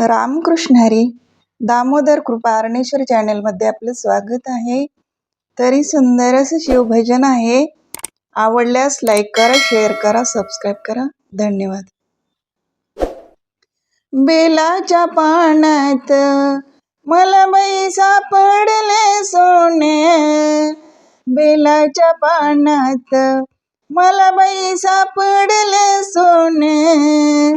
रामकृष्ण हरी. दामोदर कृपा अरणेश्वर चॅनलमध्ये आपलं स्वागत आहे. तरी सुंदर असं शिवभजन आहे. आवडल्यास लाईक करा शेअर करा सबस्क्राईब करा. धन्यवाद. बेलाच्या पाण्यात मला बाई सापडले सोने. बेलाच्या पाण्यात मला बाई सापडले सोने.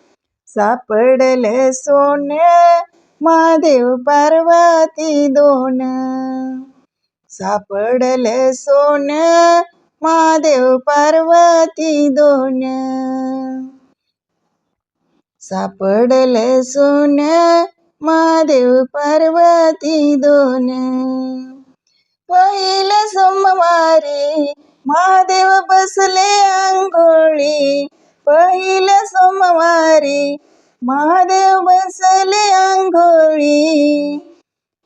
सापडले सोने महादेव पार्वती दोन. सापडले सोने महादेव पार्वती दोन. सापडले सोने महादेव पार्वती दोन. पहिले सोमवारी महादेव बसले आंघोळी पहिल्या सोमवारी महादेव बसले आंघोळी.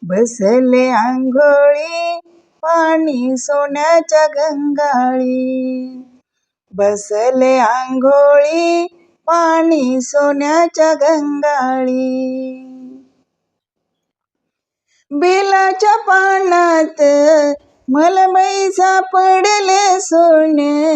बसले आंघोळी पाणी सोन्याच्या गंगाळी. बसले आंघोळी पाणी सोन्याच्या गंगाळी. बेलाच्या पानात मलमई सापडले सोने.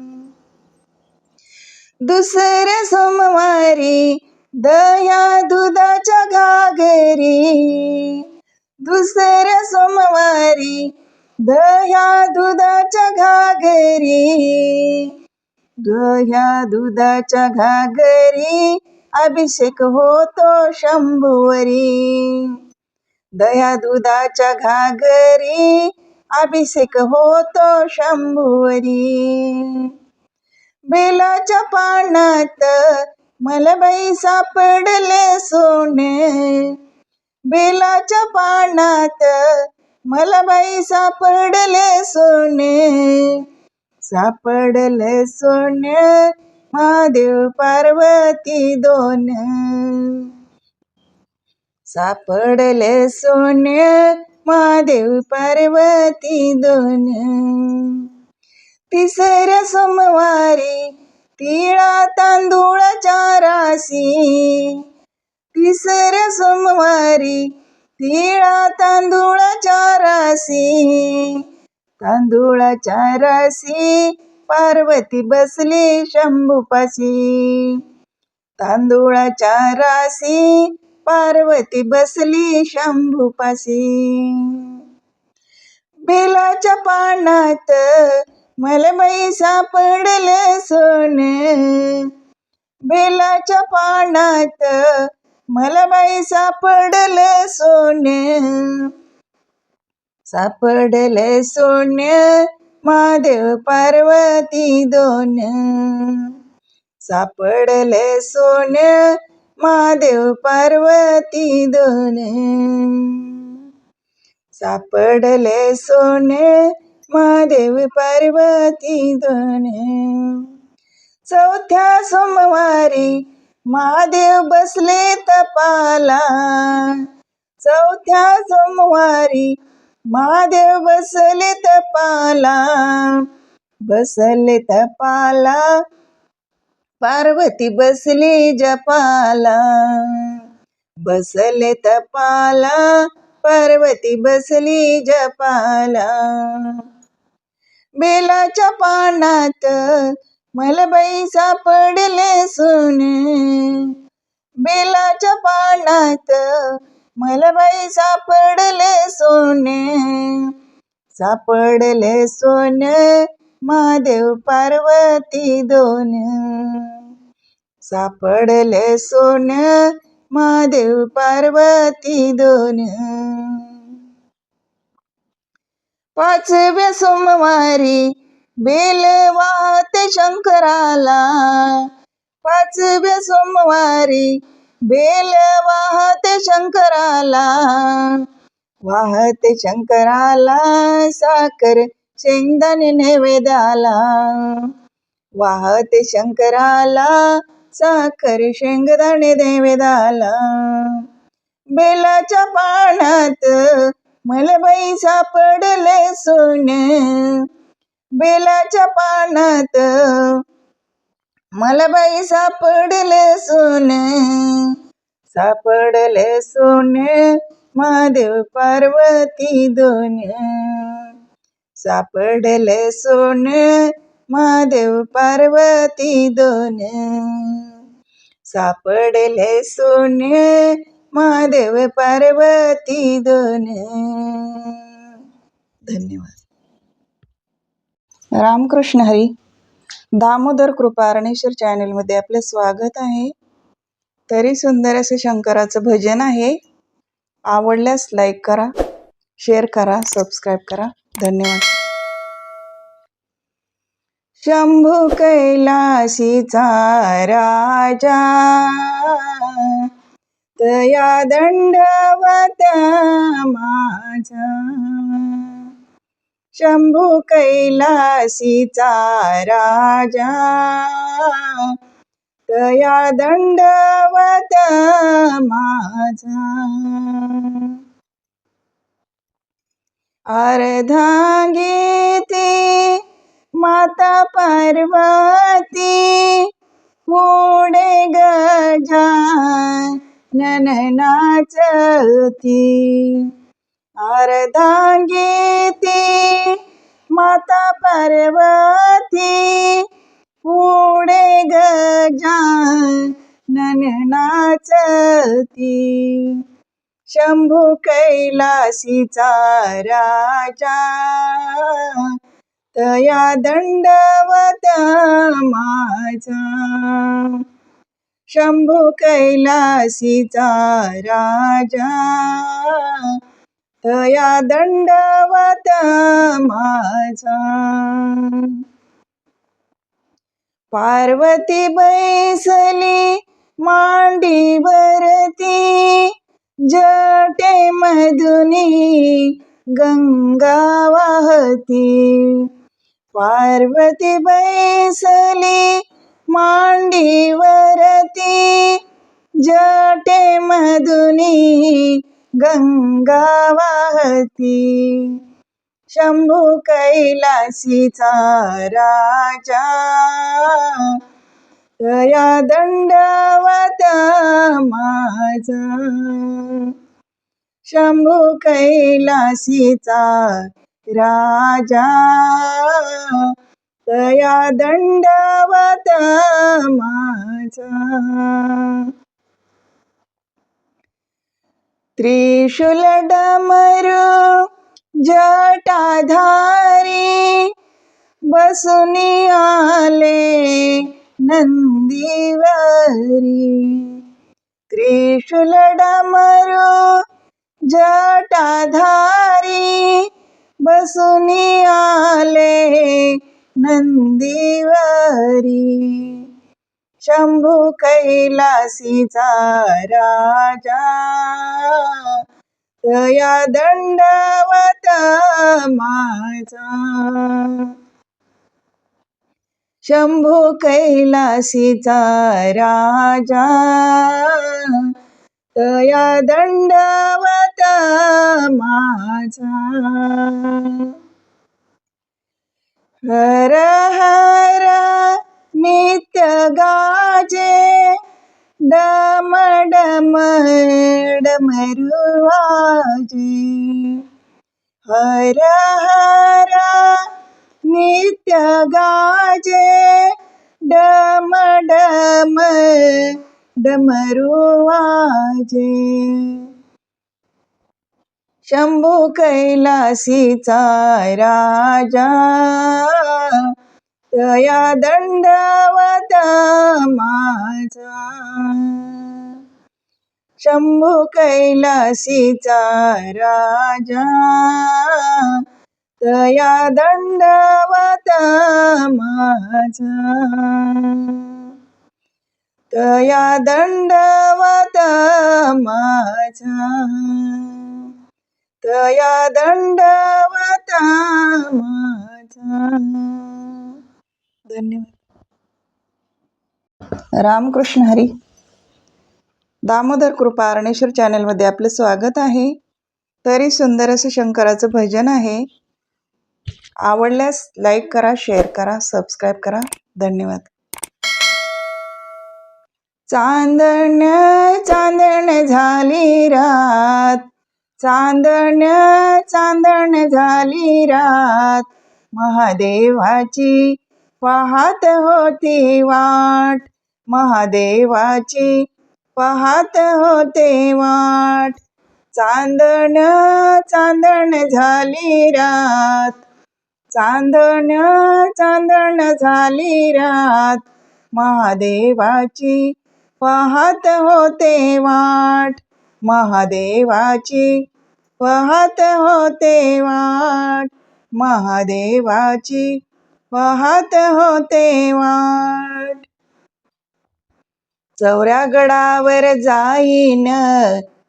दुसऱ्या सोमवारी दया दुधाच्या घागरी. दुसऱ्या सोमवारी दह्या दुधाच्या घागरी. दह्या दुधाच्या घागरी अभिषेक होतो शंभुवरी. दह्या दुधाच्या घागरी अभिषेक होतो शंभुवरी. बेलाच्या पानात मलबाई सापडले सोने. बेलाच्या पानात मलबाई सापडले सोने. सापडले सोने महादेव पार्वती दोन. सापडले सोने महादेव पार्वती दोन. तिसऱ्या सोमवारी तिळा तांदूळाच्या राशी. तिसऱ्या सोमवारी तिळा तांदूळाच्या राशी. तांदूळाच्या राशी पार्वती बसली शंभूपाशी. तांदूळाच्या राशी पार्वती बसली शंभूपाशी. बेलाच्या पानात मलमई सापडले सोने. बेलाच्या पानात मलमई सापडले सोने. सापडले सोन्य महादेव पार्वती दोन. सापडले सोन महादेव पार्वती दोन. सापडले सोने महादेव पार्वती दोन चौथ्या सोमवारी महादेव बसले तपाला. चौथ्या सोमवारी महादेव बसले तपाला. बसले तपाला. पार्वती बसली जपाला. बसले तपाला. पार्वती बसली जपाला. बेलाच्या पानात मलबाई सापडले सोने. बेलाच्या पानात मलबाई सापडले सोने. सापडले सोने महादेव पार्वती दोन. सापडले सोने महादेव पार्वती दोन. पाचव्या सोमवारी बेल वाहते शंकराला. पाचव्या सोमवारी बेल वाहते शंकराला. वाहते शंकराला साखर शेंगदाणे नैवेद्याला. वाहते शंकराला साखर शेंगदाणे नैवेद्याला. बेलाच्या पाण्यात मलबाई सापडले सोने. बेलाच्या पानात मलबाई सापडले सोने. सापडले सोने महादेव पार्वती दोन सापडले सोन महादेव पार्वती दोन सापडले सोने महादेव पार्वती दोन. धन्यवाद. रामकृष्ण हरी दामोदर कृपा अरणेश्वर चॅनलमध्ये आपलं स्वागत आहे. तरी सुंदर असे शंकराचं भजन आहे. आवडल्यास लाईक करा शेअर करा सबस्क्राईब करा. धन्यवाद. शंभू कैलासीचा राजा या दंडवत माझा. शंभू कैलासीचा राजा. तया दंडवत माझा. अर्धांगीती माता पार्वती पुढे गजा नननाचती अर्धांगीती माता पार्वती पुढे गजा नननाचती शंभू कैलासीचा राजा तया दंडवत माझा. शंभू कैलासीचा राजा. तया दंडवत माझा. पार्वती बैसली मांडीवरती जटे मधुनी गंगा वाहती. पार्वती बैसली मांडीवरती जटे मधुनी गंगा वाहती. शंभू कैलासीचा राजा तया दंडवत माझा. शंभू कैलासीचा राजा तया दंडवत माझा. त्रिशूल डमरू जटाधारी बसुनी आले नंदीवरी. त्रिशूल डमरू जटाधारी बसुनी आले नंदीवारी. शंभू कैलासीचा राजा. तया दंडवत माझा. शंभू कैलासीचा राजा. तया दंडवत हर हर नित्य गाजे डम डम डमरुवाजे हर हर शंभू कैलासीचा राजा. तया दंडवत माझा. शंभू कैलासीचा राजा. तया दंडवत माझा. तया दंडवत माझा. तया दंडवता माझा. धन्यवाद. रामकृष्ण हरी. दामोदर कृपा अरणेश्वर चॅनलमध्ये आपलं स्वागत आहे. तरी सुंदर असं शंकराचं भजन आहे. आवडल्यास लाईक करा शेअर करा सबस्क्राईब करा. धन्यवाद. चांदण चांदण झाली रात. चांदण चांदण झाली रात. महादेवाची पाहत होती वाट. महादेवाची पाहत होते वाट. चांदण चांदण झाली रात. चांदण चांदण झाली रात. महादेवाची पाहत होते वाट. महादेवाची वाहत होते वाट. महादेवाची वाहत होते वाट. चौऱ्या गडावर जाईन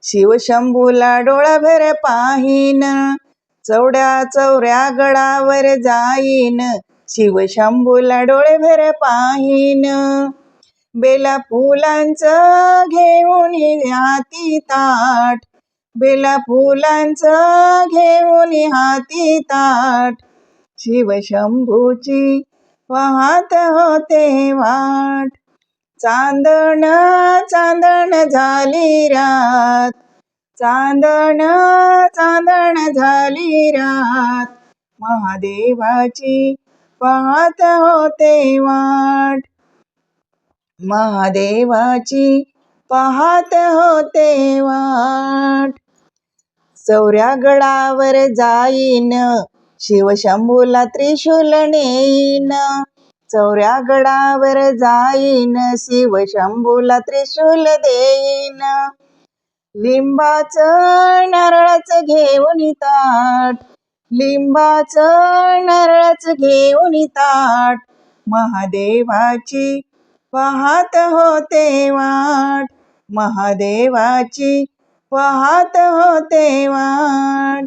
शिवशंभूला डोळाभर पाहीन. चौड्या चौऱ्या गडावर जाईन शिवशंभूला डोळेभर पाहीन. बेला फुलांचं घेऊन हाती ताट. बेला फुलांचं घेऊन हाती ताट. शिवशंभूची पाहत होते वाट. चांदण चांदण झाली रात. चांदण चांदण झाली रात. महादेवाची पाहत होते वाट. महादेवाची पाहत होते वाट. चौऱ्या गडावर जाईन. शिवशंभूला त्रिशूल नेईन. चौऱ्या गडावर जाईन. शिवशंभूला त्रिशूल देईन. लिंबाचं नारळाचं घेऊन ताट. लिंबाचं नारळाचं घेऊन ताट. महादेवाची पाहत होते वाट. महादेवाची वाहत होते वाट.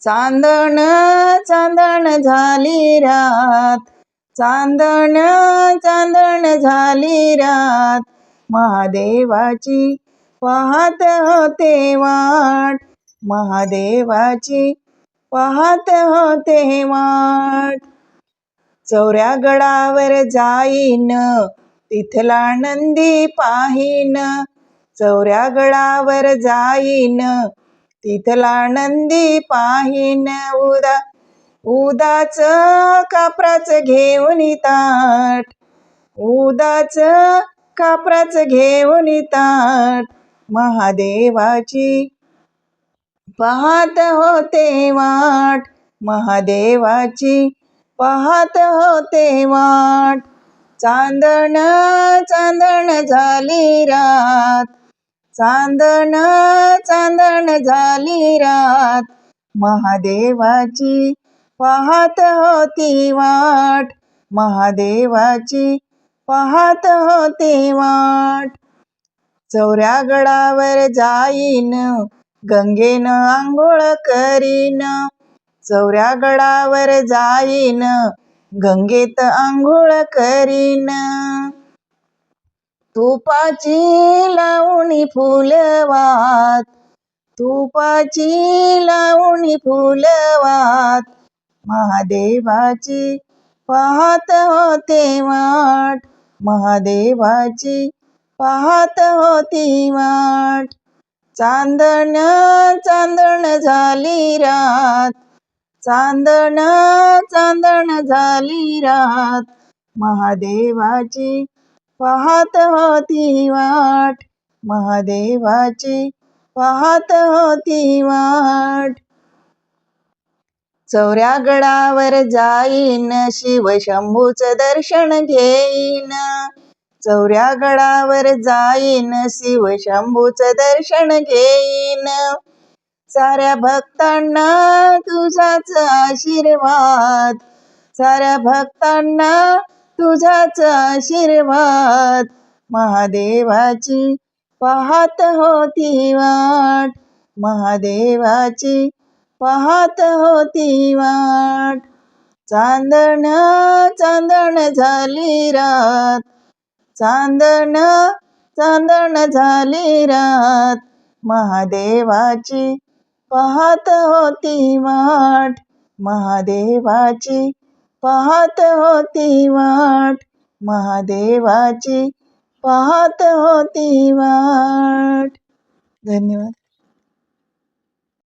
चांदण चांदण झाली रात. चांदण चांदण झाली रात. महादेवाची पाहत होते वाट. महादेवाची पाहत होते वाट. चौऱ्या गडावर जाईन तिथला नंदी पाहीन. चौऱ्या गळावर जाईन. तिथला नंदी पाहीन उदा. उदाच कापराच घेऊन ताट उदाच कापराच घेऊन ताट महादेवाची पाहत होते वाट. महादेवाची पाहत होते वाट. चांदण चांदण झाली रात. चांदण चांदण झाली रात. महादेवाची पाहत होती वाट. महादेवाची पाहत होती वाट. चौऱ्या गडावर जाईन गंगेन आंघोळ करीन. चौऱ्या गडावर जाईन गंगेत आंघोळ करीन. तुपाची लावणी फुलवात तुपाची लावणी फुलवात महादेवाची पाहत होते वाट महादेवाची पाहत होती वाट. चांदण चांदण झाली रात चांदण चांदण झाली रात महादेवाची पाहत होती वाट. महादेवाची पाहत होती वाट. चौऱ्या गडावर जाईन शिवशंभूच दर्शन घेईन. चौऱ्या गडावर जाईन शिवशंभूच दर्शन घेईन. साऱ्या भक्तांना तुझाच आशीर्वाद. साऱ्या भक्तांना तुझाच आशीर्वाद महादेवाची पाहत होती वाट. महादेवाची पाहत होती वाट. चांदण चांदण झाली रात. चांदण चांदण झाली रात. महादेवाची पाहत होती वाट. महादेवाची पाहत होती वाट. महादेवाची पाहत होती वाट. धन्यवाद.